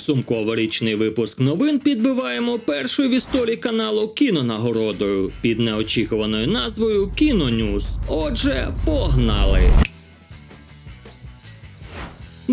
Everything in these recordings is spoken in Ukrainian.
Підсумково річний випуск новин підбиваємо першою в історії каналу кінонагородою під неочікуваною назвою Кінонюз. Отже, погнали!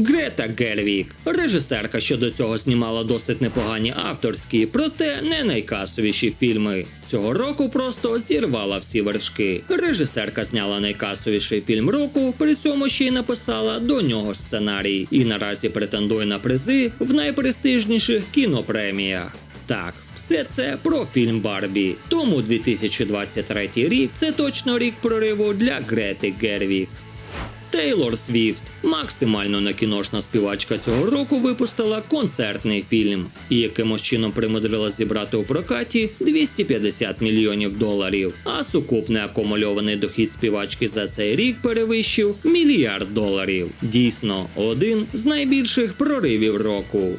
Грета Гервік, режисерка, що до цього знімала досить непогані авторські, проте не найкасовіші фільми. Цього року просто зірвала всі вершки. Режисерка зняла найкасовіший фільм року, при цьому ще й написала до нього сценарій, і наразі претендує на призи в найпрестижніших кінопреміях. Так, все це про фільм Барбі. Тому 2023 рік це точно рік прориву для Грети Гервік. Тейлор Свіфт, максимально накіношна співачка цього року, випустила концертний фільм і якимось чином примудрила зібрати у прокаті 250 мільйонів доларів. А сукупний акумульований дохід співачки за цей рік перевищив мільярд доларів. Дійсно, один з найбільших проривів року.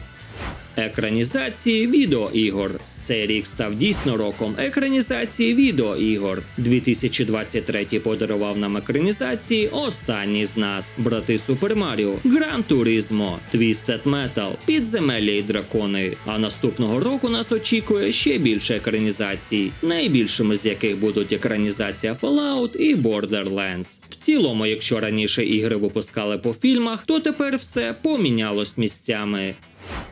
Екранізації відеоігор. Цей рік став дійсно роком екранізації відеоігор. 2023 подарував нам екранізації Останній з нас, Брати Супер Маріо, Гран Туризмо, Twisted Metal, Підземелля і дракони. А наступного року нас очікує ще більше екранізацій, найбільшими з яких будуть екранізація Fallout і Borderlands. В цілому, якщо раніше ігри випускали по фільмах, то тепер все помінялось місцями.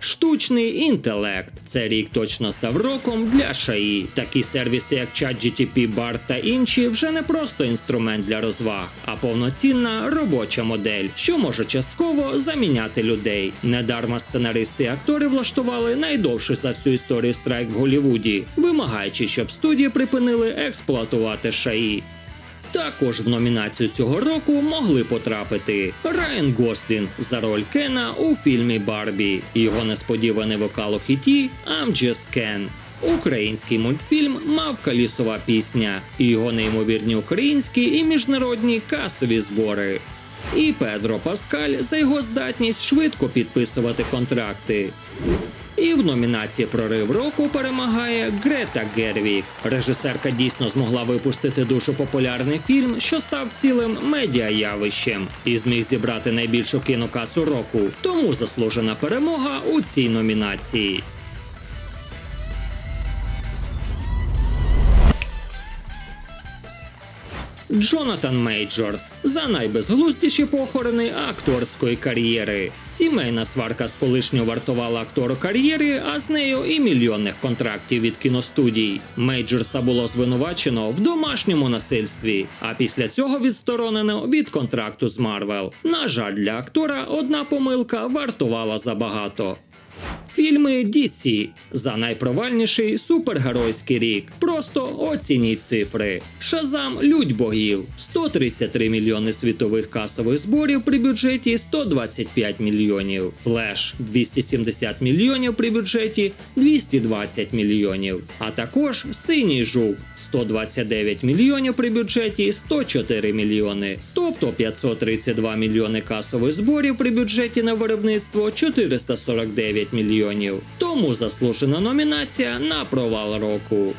Штучний інтелект. Це рік точно став роком для ШАІ. Такі сервіси, як ChatGTP, BART та інші, вже не просто інструмент для розваг, а повноцінна робоча модель, що може частково заміняти людей. Недарма сценаристи і актори влаштували найдовший за всю історію страйк в Голлівуді, вимагаючи, щоб студії припинили експлуатувати ШАІ. Також в номінацію цього року могли потрапити Райан Гослінг за роль Кена у фільмі Барбі, його несподіваний вокал у хіті I'm Just Ken. Український мультфільм Мавка лісова пісня і його неймовірні українські і міжнародні касові збори. І Педро Паскаль за його здатність швидко підписувати контракти. І в номінації Прорив року перемагає Грета Гервік. Режисерка дійсно змогла випустити дуже популярний фільм, що став цілим медіаявищем і зміг зібрати найбільшу кінокасу року. Тому заслужена перемога у цій номінації. Джонатан Мейджорс за найбезглуздіші похорони акторської кар'єри. Сімейна сварка з колишньою вартувала актору кар'єри, а з нею і мільйонних контрактів від кіностудій. Мейджорса було звинувачено в домашньому насильстві, а після цього відсторонено від контракту з Марвел. На жаль, для актора одна помилка вартувала забагато. Фільми DC за найпровальніший супергеройський рік. Просто оцініть цифри. Шазам Людь богів 133 мільйони світових касових зборів при бюджеті 125 мільйонів. Флеш 270 мільйонів при бюджеті 220 мільйонів. А також синій жук 129 мільйонів при бюджеті 104 мільйони. Тобто 532 мільйони касових зборів при бюджеті на виробництво 449 мільйонів. Тому заслужена номінація на провал року.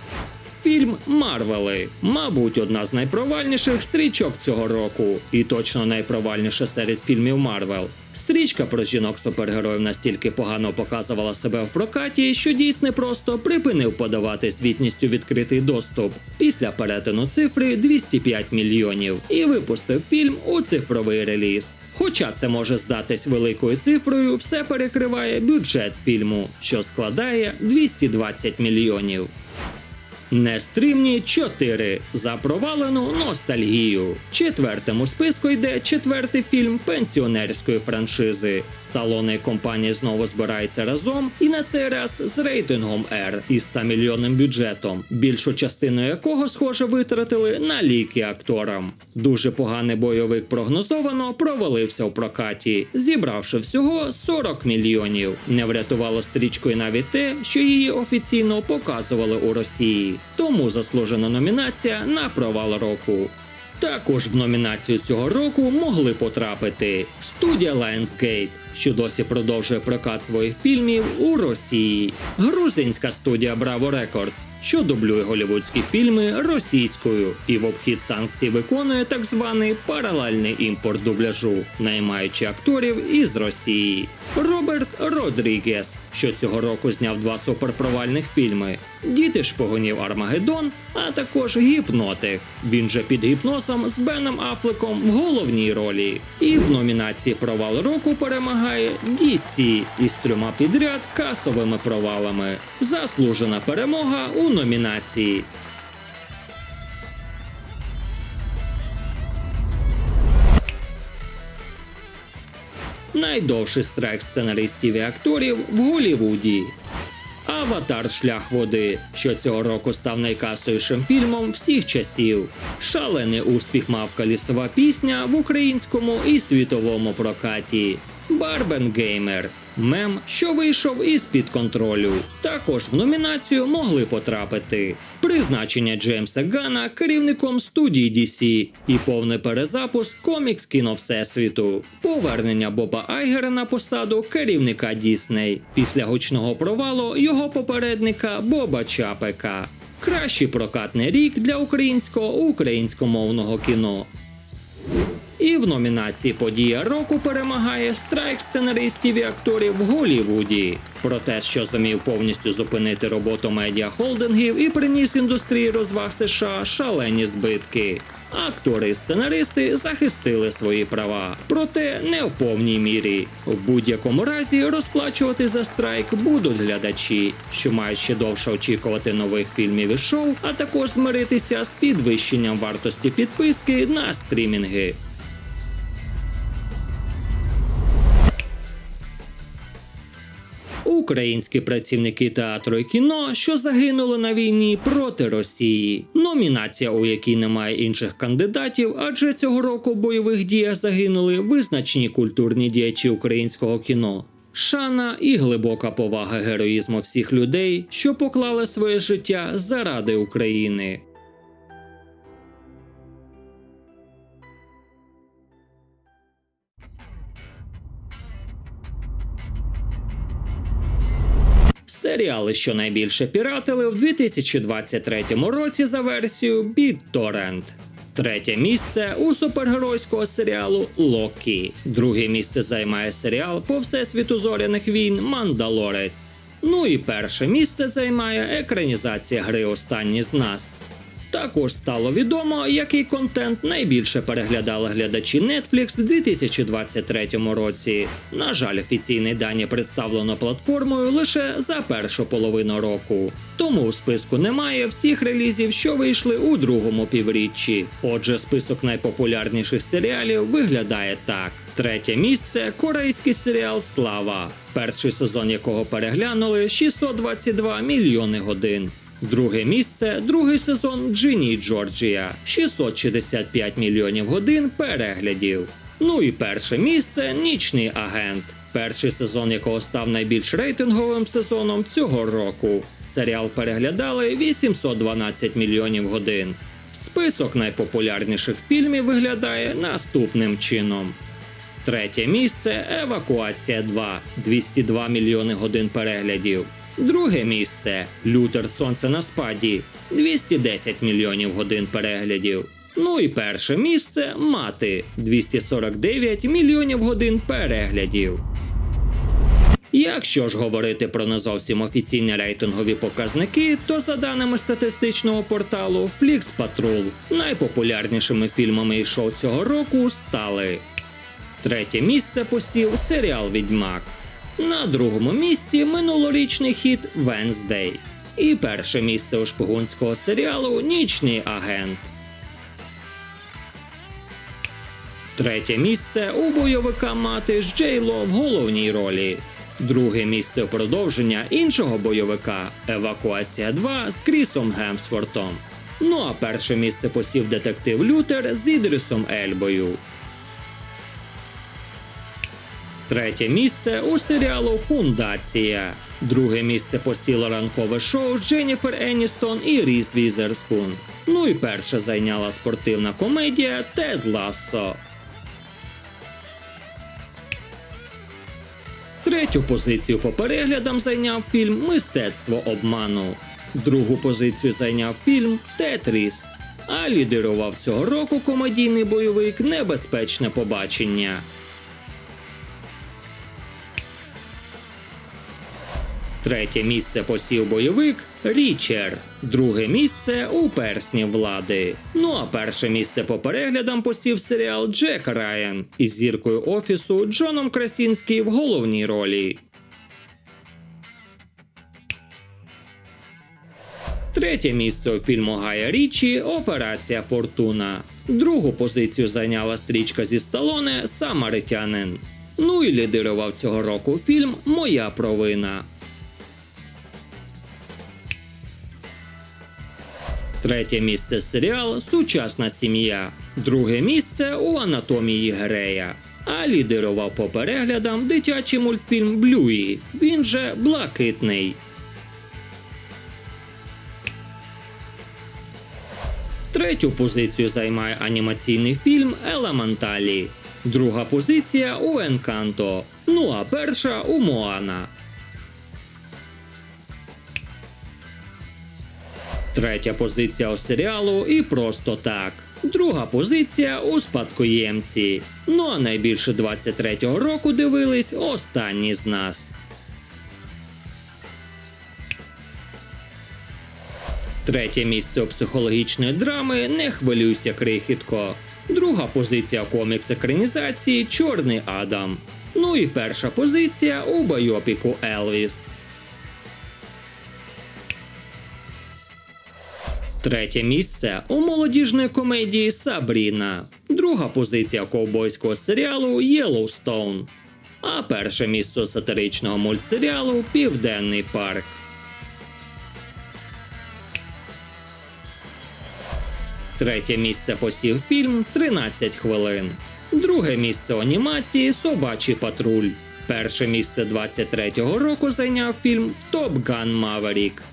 Фільм Марвели, мабуть, одна з найпровальніших стрічок цього року, і точно найпровальніша серед фільмів Марвел. Стрічка про жінок супергероїв настільки погано показувала себе в прокаті, що дійсний просто припинив подавати світністю відкритий доступ після перетину цифри 205 мільйонів і випустив фільм у цифровий реліз. Хоча це може здатись великою цифрою, все перекриває бюджет фільму, що складає 220 мільйонів. Нестримні 4 за провалену ностальгію. Четвертим у списку йде четвертий фільм пенсіонерської франшизи. Сталоне і компанія знову збирається разом, і на цей раз з рейтингом R і 100 мільйонним бюджетом, більшу частину якого, схоже, витратили на ліки акторам. Дуже поганий бойовик прогнозовано провалився в прокаті, зібравши всього 40 мільйонів. Не врятувало стрічкою навіть те, що її офіційно показували у Росії. Тому заслужена номінація на провал року. Також в номінацію цього року могли потрапити студія Lionsgate, що досі продовжує прокат своїх фільмів у Росії. Грузинська студія Bravo Records, що дублює голівудські фільми російською і в обхід санкцій виконує так званий паралельний імпорт дубляжу, наймаючи акторів із Росії. Роберт Родрігес, що цього року зняв два суперпровальних фільми: Діти шпигунів Армагеддон, а також Гіпнотик. Він же під гіпнозом з Беном Афлеком в головній ролі. І в номінації Провал року перемагає DC із трьома підряд касовими провалами. Заслужена перемога у номінації. Найдовший страйк сценаристів і акторів в Голлівуді. Аватар Шлях води, що цього року став найкасовішим фільмом всіх часів. Шалений успіх мав лісова пісня в українському і світовому прокаті. Барбен Геймер. Мем, що вийшов із під контролю. Також в номінацію могли потрапити призначення Джеймса Гана керівником студії DC і повний перезапуск комікс кіно Всесвіту, повернення Боба Айгера на посаду керівника Дісней після гучного провалу його попередника Боба Чапека. Кращий прокатний рік для українського українськомовного кіно. І в номінації Подія року перемагає страйк сценаристів і акторів в Голлівуді. Протест, що зумів повністю зупинити роботу медіахолдингів і приніс індустрії розваг США шалені збитки. Актори і сценаристи захистили свої права, проте не в повній мірі. В будь-якому разі розплачувати за страйк будуть глядачі, що мають ще довше очікувати нових фільмів і шоу, а також змиритися з підвищенням вартості підписки на стрімінги. Українські працівники театру і кіно, що загинули на війні проти Росії. Номінація, у якій немає інших кандидатів, адже цього року в бойових діях загинули визначні культурні діячі українського кіно. Шана і глибока повага героїзму всіх людей, що поклали своє життя заради України. Серіали, що найбільше піратили в 2023 році за версією BitTorrent. Третє місце у супергеройського серіалу Локі. Друге місце займає серіал по всесвіту зоряних війн Мандалорець. Ну і перше місце займає екранізація гри Останні з нас. Також стало відомо, який контент найбільше переглядали глядачі Netflix у 2023 році. На жаль, офіційні дані представлено платформою лише за першу половину року. Тому у списку немає всіх релізів, що вийшли у другому півріччі. Отже, список найпопулярніших серіалів виглядає так: третє місце корейський серіал Слава, перший сезон якого переглянули 622 мільйони годин. Друге місце, другий сезон Джині і Джорджія 665 мільйонів годин переглядів. Ну і перше місце Нічний агент. Перший сезон якого став найбільш рейтинговим сезоном цього року. Серіал переглядали 812 мільйонів годин. Список найпопулярніших фільмів виглядає наступним чином. Третє місце Евакуація 2 202 мільйони годин переглядів. Друге місце Лютер Сонце на спаді 210 мільйонів годин переглядів. Ну і перше місце Мати 249 мільйонів годин переглядів. Якщо ж говорити про не зовсім офіційні рейтингові показники, то за даними статистичного порталу Flix Patrol, найпопулярнішими фільмами і шоу цього року стали Третє місце посів серіал Відьмак. На другому місці минулорічний хіт Венздей. І перше місце у шпигунського серіалу Нічний агент. Третє місце у бойовика мати з Джейло в головній ролі. Друге місце у продовження іншого бойовика Евакуація 2 з Крісом Гемсвортом. Ну а перше місце посів детектив Лютер з Ідрісом Ельбою. Третє місце у серіалу Фундація. Друге місце посіло ранкове шоу Дженніфер Еністон і Ріс Візерспун. Ну і перше зайняла спортивна комедія Тед Лассо. Третю позицію по переглядам зайняв фільм Мистецтво обману. Другу позицію зайняв фільм Тетріс. А лідерував цього року комедійний бойовик Небезпечне побачення. Третє місце посів бойовик Річер. Друге місце у персні влади. Ну а перше місце по переглядам посів серіал Джек Райан із зіркою офісу Джоном Красінський в головній ролі. Третє місце у фільму Гая Річі Операція Фортуна. Другу позицію зайняла стрічка зі Сталоне Самаритянин. Ну і лідирував цього року фільм Моя провина. Третє місце серіал Сучасна сім'я. Друге місце у анатомії Грея. А лідирував по переглядам дитячий мультфільм Блюї. Він же блакитний. Третю позицію займає анімаційний фільм Елементалі. Друга позиція у Енканто. Ну а перша у Моана. Третя позиція у серіалу і просто так. Друга позиція у спадкоємці. Ну а найбільше 23-го року дивились останні з нас. Третє місце у психологічної драми Не хвилюйся, крихітко. Друга позиція комікс екранізації Чорний Адам. Ну і перша позиція у байопіку Елвіс. Третє місце у молодіжної комедії Сабріна. Друга позиція ковбойського серіалу Єлоустоун. А перше місце сатиричного мультсеріалу Південний парк. Третє місце посів фільм 13 хвилин. Друге місце анімації Собачий патруль. Перше місце 23-го року зайняв фільм Топ Ган Маверік.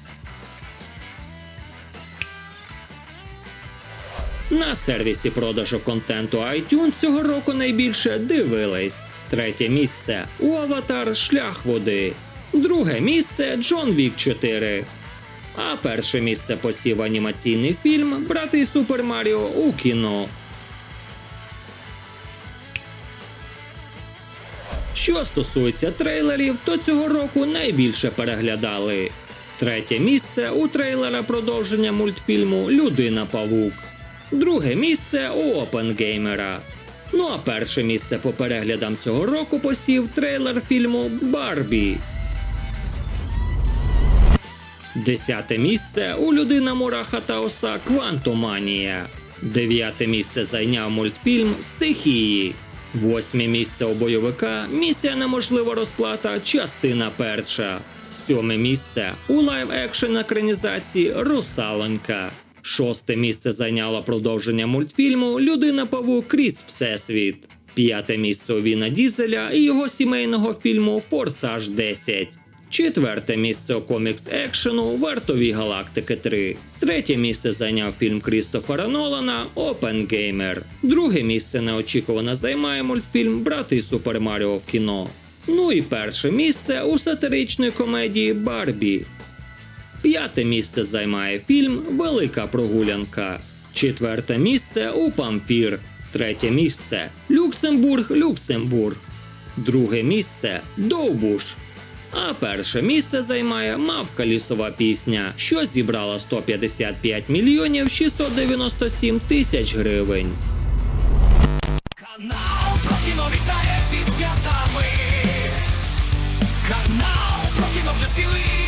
На сервісі продажу контенту iTunes цього року найбільше дивились. Третє місце у Аватар Шлях води. Друге місце Джон Вік 4. А перше місце посів анімаційний фільм Брати Супер Маріо у кіно. Що стосується трейлерів, то цього року найбільше переглядали. Третє місце у трейлера продовження мультфільму Людина Павук. Друге місце у Опенгеймера. Ну а перше місце по переглядам цього року посів трейлер фільму Барбі. Десяте місце у людина Мураха та Оса Квантоманія. Дев'яте місце зайняв мультфільм Стихії. Восьме місце у бойовика Місія неможлива розплата. Частина перша. Сьоме місце у лайв екшен екранізації Русалонька. Шосте місце зайняло продовження мультфільму Людина Павук крізь Всесвіт. П'яте місце у Віна Дізеля і його сімейного фільму Форсаж 10. Четверте місце у комікс екшену Вартові Галактики 3. Третє місце зайняв фільм Крістофера Нолана Опенгеймер. Друге місце неочікувано займає мультфільм Брати Супер Маріо в кіно. Ну і перше місце у сатиричної комедії Барбі. П'яте місце займає фільм Велика прогулянка, четверте місце у памфір. Третє місце Люксембург Люксембург. Друге місце Довбуш. А перше місце займає мавка лісова пісня, що зібрала 155 мільйонів 697 тисяч гривень. Канал про кіно вітає зі святами. Канал про кіно вже цілий.